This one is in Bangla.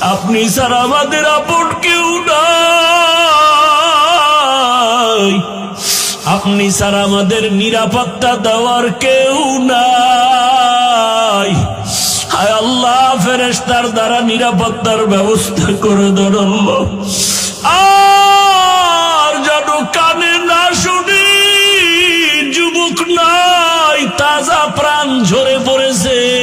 আপনি স্যার আমাদের আপন কেউ নাই। আপনি স্যার আমাদের নিরাপত্তা দেওয়ার কেউ নাই। হায় আল্লাহ ফেরেস্তার দ্বারা নিরাপত্তার ব্যবস্থা করে দেন আর যেন কানে না শুনি, যুবক নাই, তাজা প্রাণ ঝরে পড়েছে।